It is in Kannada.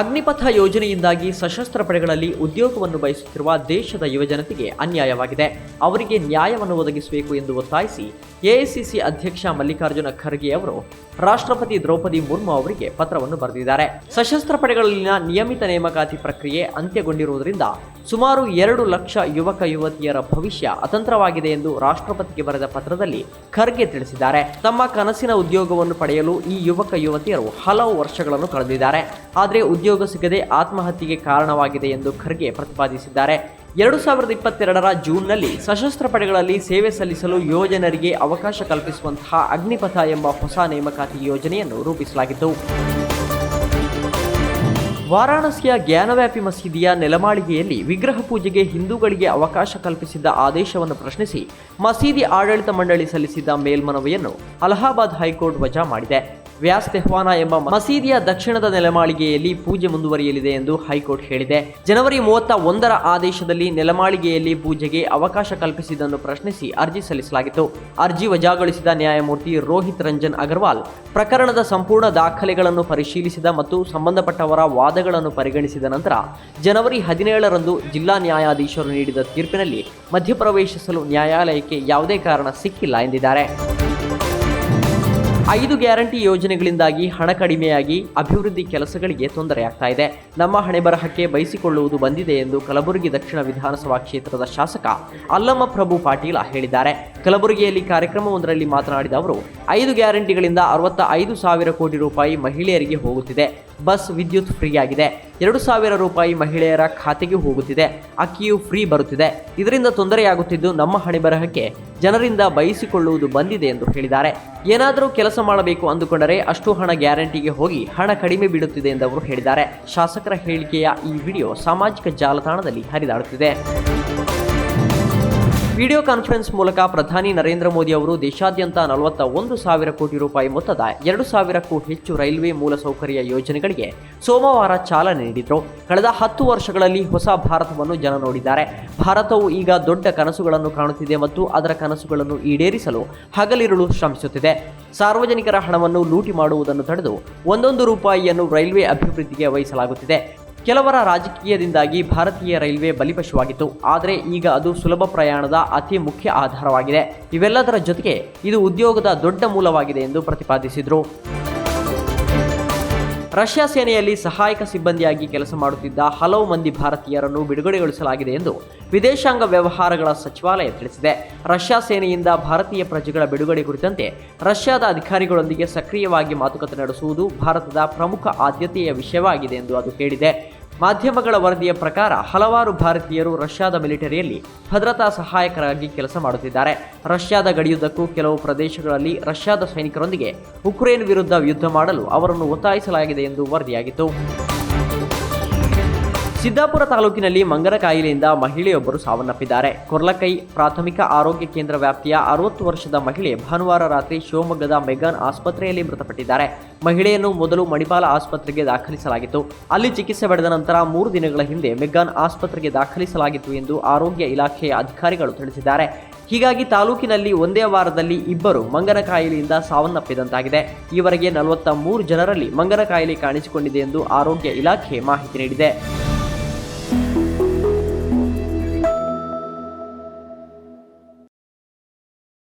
ಅಗ್ನಿಪಥ ಯೋಜನೆಯಿಂದಾಗಿ ಸಶಸ್ತ್ರ ಪಡೆಗಳಲ್ಲಿ ಉದ್ಯೋಗವನ್ನು ಬಯಸುತ್ತಿರುವ ದೇಶದ ಯುವಜನತೆಗೆ ಅನ್ಯಾಯವಾಗಿದೆ. ಅವರಿಗೆ ನ್ಯಾಯವನ್ನು ಒದಗಿಸಬೇಕು ಎಂದು ಒತ್ತಾಯಿಸಿ ಎಐಸಿಸಿ ಅಧ್ಯಕ್ಷ ಮಲ್ಲಿಕಾರ್ಜುನ ಖರ್ಗೆ ಅವರು ರಾಷ್ಟ್ರಪತಿ ದ್ರೌಪದಿ ಮುರ್ಮು ಅವರಿಗೆ ಪತ್ರವನ್ನು ಬರೆದಿದ್ದಾರೆ. ಸಶಸ್ತ್ರ ಪಡೆಗಳಲ್ಲಿನ ನಿಯಮಿತ ನೇಮಕಾತಿ ಪ್ರಕ್ರಿಯೆ ಅಂತ್ಯಗೊಂಡಿರುವುದರಿಂದ ಸುಮಾರು ಎರಡು ಲಕ್ಷ ಯುವಕ ಯುವತಿಯರ ಭವಿಷ್ಯ ಅತಂತ್ರವಾಗಿದೆ ಎಂದು ರಾಷ್ಟ್ರಪತಿಗೆ ಬರೆದ ಪತ್ರದಲ್ಲಿ ಖರ್ಗೆ ತಿಳಿಸಿದ್ದಾರೆ. ತಮ್ಮ ಕನಸಿನ ಉದ್ಯೋಗವನ್ನು ಪಡೆಯಲು ಈ ಯುವಕ ಯುವತಿಯರು ಹಲವು ವರ್ಷಗಳನ್ನು ಕಳೆದಿದ್ದಾರೆ. ಆದರೆ ಉದ್ಯೋಗ ಸಿಗದೆ ಆತ್ಮಹತ್ಯೆಗೆ ಕಾರಣವಾಗಿದೆ ಎಂದು ಖರ್ಗೆ ಪ್ರತಿಪಾದಿಸಿದ್ದಾರೆ. ಎರಡು ಸಾವಿರದ ಇಪ್ಪತ್ತೆರಡರ ಜೂನ್ನಲ್ಲಿ ಸಶಸ್ತ್ರ ಪಡೆಗಳಲ್ಲಿ ಸೇವೆ ಸಲ್ಲಿಸಲು ಯೋಜನರಿಗೆ ಅವಕಾಶ ಕಲ್ಪಿಸುವಂತಹ ಅಗ್ನಿಪಥ ಎಂಬ ಹೊಸ ನೇಮಕಾತಿ ಯೋಜನೆಯನ್ನು ರೂಪಿಸಲಾಗಿತ್ತು ವಾರಾಣಸಿಯ ಜ್ಞಾನವ್ಯಾಪಿ ಮಸೀದಿಯ ನೆಲಮಾಳಿಗೆಯಲ್ಲಿ ವಿಗ್ರಹ ಪೂಜೆಗೆ ಹಿಂದೂಗಳಿಗೆ ಅವಕಾಶ ಕಲ್ಪಿಸಿದ್ದ ಆದೇಶವನ್ನು ಪ್ರಶ್ನಿಸಿ ಮಸೀದಿ ಆಡಳಿತ ಮಂಡಳಿ ಸಲ್ಲಿಸಿದ್ದ ಮೇಲ್ಮನವಿಯನ್ನು ಅಲಹಾಬಾದ್ ಹೈಕೋರ್ಟ್ ವಜಾ ಮಾಡಿದೆ. ವ್ಯಾಸ್ ತೆಹ್ವಾನ ಎಂಬ ಮಸೀದಿಯ ದಕ್ಷಿಣದ ನೆಲಮಾಳಿಗೆಯಲ್ಲಿ ಪೂಜೆ ಮುಂದುವರಿಯಲಿದೆ ಎಂದು ಹೈಕೋರ್ಟ್ ಹೇಳಿದೆ. ಜನವರಿ ಮೂವತ್ತ ಒಂದರ ಆದೇಶದಲ್ಲಿ ನೆಲಮಾಳಿಗೆಯಲ್ಲಿ ಪೂಜೆಗೆ ಅವಕಾಶ ಕಲ್ಪಿಸಿದ್ದನ್ನು ಪ್ರಶ್ನಿಸಿ ಅರ್ಜಿ ಸಲ್ಲಿಸಲಾಗಿತ್ತು. ಅರ್ಜಿ ವಜಾಗೊಳಿಸಿದ ನ್ಯಾಯಮೂರ್ತಿ ರೋಹಿತ್ ರಂಜನ್ ಅಗರ್ವಾಲ್, ಪ್ರಕರಣದ ಸಂಪೂರ್ಣ ದಾಖಲೆಗಳನ್ನು ಪರಿಶೀಲಿಸಿದ ಮತ್ತು ಸಂಬಂಧಪಟ್ಟವರ ವಾದಗಳನ್ನು ಪರಿಗಣಿಸಿದ ನಂತರ ಜನವರಿ ಹದಿನೇಳರಂದು ಜಿಲ್ಲಾ ನ್ಯಾಯಾಧೀಶರು ನೀಡಿದ ತೀರ್ಪಿನಲ್ಲಿ ಮಧ್ಯಪ್ರವೇಶಿಸಲು ನ್ಯಾಯಾಲಯಕ್ಕೆ ಯಾವುದೇ ಕಾರಣ ಸಿಕ್ಕಿಲ್ಲ ಎಂದಿದ್ದಾರೆ. ಐದು ಗ್ಯಾರಂಟಿ ಯೋಜನೆಗಳಿಂದಾಗಿ ಹಣ ಕಡಿಮೆಯಾಗಿ ಅಭಿವೃದ್ಧಿ ಕೆಲಸಗಳಿಗೆ ತೊಂದರೆಯಾಗ್ತಾ ಇದೆ. ನಮ್ಮ ಹಣೆ ಬರಹಕ್ಕೆ ಬಯಸಿಕೊಳ್ಳುವುದು ಬಂದಿದೆ ಎಂದು ಕಲಬುರಗಿ ದಕ್ಷಿಣ ವಿಧಾನಸಭಾ ಕ್ಷೇತ್ರದ ಶಾಸಕ ಅಲ್ಲಮ್ಮ ಪ್ರಭು ಪಾಟೀಲ ಹೇಳಿದ್ದಾರೆ. ಕಲಬುರಗಿಯಲ್ಲಿ ಕಾರ್ಯಕ್ರಮವೊಂದರಲ್ಲಿ ಮಾತನಾಡಿದ ಅವರು, ಐದು ಗ್ಯಾರಂಟಿಗಳಿಂದ ಅರವತ್ತ ಐದು ಸಾವಿರ ಕೋಟಿ ರೂಪಾಯಿ ಮಹಿಳೆಯರಿಗೆ ಹೋಗುತ್ತಿದೆ. ಬಸ್ ವಿದ್ಯುತ್ ಫ್ರೀ ಆಗಿದೆ ಎರಡು ಸಾವಿರ ರೂಪಾಯಿ ಮಹಿಳೆಯರ ಖಾತೆಗೆ ಹೋಗುತ್ತಿದೆ. ಅಕ್ಕಿಯು ಫ್ರೀ ಬರುತ್ತಿದೆ. ಇದರಿಂದ ತೊಂದರೆಯಾಗುತ್ತಿದ್ದು ನಮ್ಮ ಹಣೆಬರಹಕ್ಕೆ ಜನರಿಂದ ಬಯಸಿಕೊಳ್ಳುವುದು ಬಂದಿದೆ ಎಂದು ಹೇಳಿದ್ದಾರೆ. ಏನಾದರೂ ಕೆಲಸ ಮಾಡಬೇಕು ಅಂದುಕೊಂಡರೆ ಅಷ್ಟು ಹಣ ಗ್ಯಾರಂಟಿಗೆ ಹೋಗಿ ಹಣ ಕಡಿಮೆ ಬೀಳುತ್ತಿದೆ ಎಂದು ಅವರು ಹೇಳಿದ್ದಾರೆ. ಶಾಸಕರ ಹೇಳಿಕೆಯ ಈ ವಿಡಿಯೋ ಸಾಮಾಜಿಕ ಜಾಲತಾಣದಲ್ಲಿ ಹರಿದಾಡುತ್ತಿದೆ. ವಿಡಿಯೋ ಕಾನ್ಫರೆನ್ಸ್ ಮೂಲಕ ಪ್ರಧಾನಿ ನರೇಂದ್ರ ಮೋದಿ ಅವರು ದೇಶಾದ್ಯಂತ ನಲವತ್ತ ಒಂದು ಸಾವಿರ ಕೋಟಿ ರೂಪಾಯಿ ಮೊತ್ತದ ಎರಡು ಸಾವಿರಕ್ಕೂ ಹೆಚ್ಚು ರೈಲ್ವೆ ಮೂಲಸೌಕರ್ಯ ಯೋಜನೆಗಳಿಗೆ ಸೋಮವಾರ ಚಾಲನೆ ನೀಡಿದರು. ಕಳೆದ ಹತ್ತು ವರ್ಷಗಳಲ್ಲಿ ಹೊಸ ಭಾರತವನ್ನು ಜನ ನೋಡಿದ್ದಾರೆ. ಭಾರತವು ಈಗ ದೊಡ್ಡ ಕನಸುಗಳನ್ನು ಕಾಣುತ್ತಿದೆ ಮತ್ತು ಅದರ ಕನಸುಗಳನ್ನು ಈಡೇರಿಸಲು ಹಗಲಿರುಳು ಶ್ರಮಿಸುತ್ತಿದೆ. ಸಾರ್ವಜನಿಕರ ಹಣವನ್ನು ಲೂಟಿ ಮಾಡುವುದನ್ನು ತಡೆದು ಒಂದೊಂದು ರೂಪಾಯಿಯನ್ನು ರೈಲ್ವೆ ಅಭಿವೃದ್ಧಿಗೆ ವಹಿಸಲಾಗುತ್ತಿದೆ. ಕೆಲವರ ರಾಜಕೀಯದಿಂದಾಗಿ ಭಾರತೀಯ ರೈಲ್ವೆ ಬಲಿಪಶುವಾಗಿತ್ತು. ಆದರೆ ಈಗ ಅದು ಸುಲಭ ಪ್ರಯಾಣದ ಅತಿ ಮುಖ್ಯ ಆಧಾರವಾಗಿದೆ. ಇವೆಲ್ಲದರ ಜೊತೆಗೆ ಇದು ಉದ್ಯೋಗದ ದೊಡ್ಡ ಮೂಲವಾಗಿದೆ ಎಂದು ಪ್ರತಿಪಾದಿಸಿದರು. ರಷ್ಯಾ ಸೇನೆಯಲ್ಲಿ ಸಹಾಯಕ ಸಿಬ್ಬಂದಿಯಾಗಿ ಕೆಲಸ ಮಾಡುತ್ತಿದ್ದ ಹಲವು ಮಂದಿ ಭಾರತೀಯರನ್ನು ಬಿಡುಗಡೆಗೊಳಿಸಲಾಗಿದೆ ಎಂದು ವಿದೇಶಾಂಗ ವ್ಯವಹಾರಗಳ ಸಚಿವಾಲಯ ತಿಳಿಸಿದೆ. ರಷ್ಯಾ ಸೇನೆಯಿಂದ ಭಾರತೀಯ ಪ್ರಜೆಗಳ ಬಿಡುಗಡೆ ಕುರಿತಂತೆ ರಷ್ಯಾದ ಅಧಿಕಾರಿಗಳೊಂದಿಗೆ ಸಕ್ರಿಯವಾಗಿ ಮಾತುಕತೆ ನಡೆಸುವುದು ಭಾರತದ ಪ್ರಮುಖ ಆದ್ಯತೆಯ ವಿಷಯವಾಗಿದೆ ಎಂದು ಅದು ಹೇಳಿದೆ. ಮಾಧ್ಯಮಗಳ ವರದಿಯ ಪ್ರಕಾರ ಹಲವಾರು ಭಾರತೀಯರು ರಷ್ಯಾದ ಮಿಲಿಟರಿಯಲ್ಲಿ ಭದ್ರತಾ ಸಹಾಯಕರಾಗಿ ಕೆಲಸ ಮಾಡುತ್ತಿದ್ದಾರೆ. ರಷ್ಯಾದ ಗಡಿಯುದ್ದಕ್ಕೂ ಕೆಲವು ಪ್ರದೇಶಗಳಲ್ಲಿ ರಷ್ಯಾದ ಸೈನಿಕರೊಂದಿಗೆ ಉಕ್ರೇನ್ ವಿರುದ್ಧ ಯುದ್ಧ ಮಾಡಲು ಅವರನ್ನು ಒತ್ತಾಯಿಸಲಾಗಿದೆ ಎಂದು ವರದಿಯಾಗಿತ್ತು. ಸಿದ್ದಾಪುರ ತಾಲೂಕಿನಲ್ಲಿ ಮಂಗನ ಕಾಯಿಲೆಯಿಂದ ಮಹಿಳೆಯೊಬ್ಬರು ಸಾವನ್ನಪ್ಪಿದ್ದಾರೆ. ಕೊರ್ಲಕೈ ಪ್ರಾಥಮಿಕ ಆರೋಗ್ಯ ಕೇಂದ್ರ ವ್ಯಾಪ್ತಿಯ ಅರವತ್ತು ವರ್ಷದ ಮಹಿಳೆ ಭಾನುವಾರ ರಾತ್ರಿ ಶಿವಮೊಗ್ಗದ ಮೆಗಾನ್ ಆಸ್ಪತ್ರೆಯಲ್ಲಿ ಮೃತಪಟ್ಟಿದ್ದಾರೆ. ಮಹಿಳೆಯನ್ನು ಮೊದಲು ಮಣಿಪಾಲ ಆಸ್ಪತ್ರೆಗೆ ದಾಖಲಿಸಲಾಗಿತ್ತು. ಅಲ್ಲಿ ಚಿಕಿತ್ಸೆ ಪಡೆದ ನಂತರ ಮೂರು ದಿನಗಳ ಹಿಂದೆ ಮೆಗಾನ್ ಆಸ್ಪತ್ರೆಗೆ ದಾಖಲಿಸಲಾಗಿತ್ತು ಎಂದು ಆರೋಗ್ಯ ಇಲಾಖೆಯ ಅಧಿಕಾರಿಗಳು ತಿಳಿಸಿದ್ದಾರೆ. ಹೀಗಾಗಿ ತಾಲೂಕಿನಲ್ಲಿ ಒಂದೇ ವಾರದಲ್ಲಿ ಇಬ್ಬರು ಮಂಗನ ಕಾಯಿಲೆಯಿಂದ ಸಾವನ್ನಪ್ಪಿದಂತಾಗಿದೆ. ಈವರೆಗೆ ನಲವತ್ತ ಮೂರು ಜನರಲ್ಲಿ ಮಂಗನ ಕಾಯಿಲೆ ಕಾಣಿಸಿಕೊಂಡಿದೆ ಎಂದು ಆರೋಗ್ಯ ಇಲಾಖೆ ಮಾಹಿತಿ ನೀಡಿದೆ.